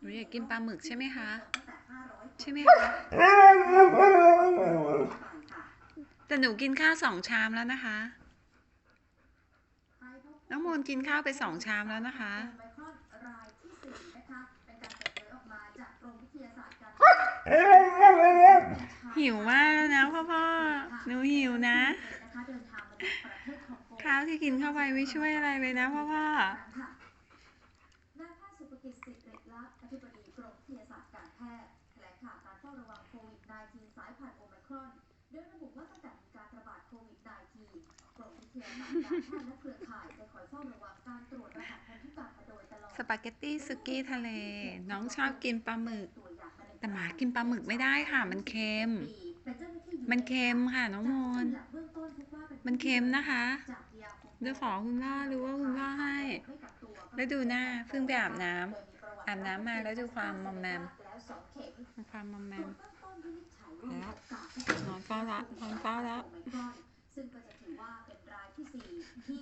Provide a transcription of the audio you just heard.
หนูอยากกินปลาหมึกใช่ไหมคะ ใช่ไหมคะ แต่หนูกินข้าวสองชามแล้วนะคะ น้องมนกินข้าวไปสองชามแล้วนะคะ หิวมากแล้วนะพ่อพ่อหนูหิวนะ ข้าวที่กินเข้าไปไม่ช่วยอะไรเลยนะพ่อพ่อ ค่ะนายแพทย์สุภ กิจสิริลักษณ์อธิบดีกรมวิทยาศาสตร์การแพทย์แถลงข่าวการเฝ้าระวังโควิด -19 สายพันธุ์โอมครอน โดยระบุว่าตั้งแต่มีการระบาดโควิด -19 กรมวิทยาศาสตร์การแพทย์และเครือข่ายจะคอยเฝ้าระวังการตรวจรหัสพันธุกรรมมาโดยตลอดสปาเกตตี้สุกี้ทะเล น้องชอบกินปลาหมึก แต่หมากินปลาหมึกไม่ได้ค่ะ มันเค็ม มันเค็มค่ะน้องมนจากเบื้อนมันเค็มนะคะเดี๋ยวขอคุณพ่อรู้ว่าคุณ กักตัวแล้วดูหน้าเพิ่งไปอาบน้ำอาบน้ำมาแล้วดูความมอมแมมแล้วสองเข็มมีความมอมแมตรวมจเบื้องต้นวินิจฉัยว่ามีแล้วโอกาสที่จะนอนเฝ้าละนอนเฝ้าละโอไมครอนซึ่งก็จะถือว่าเป็นรายที่สี่ที่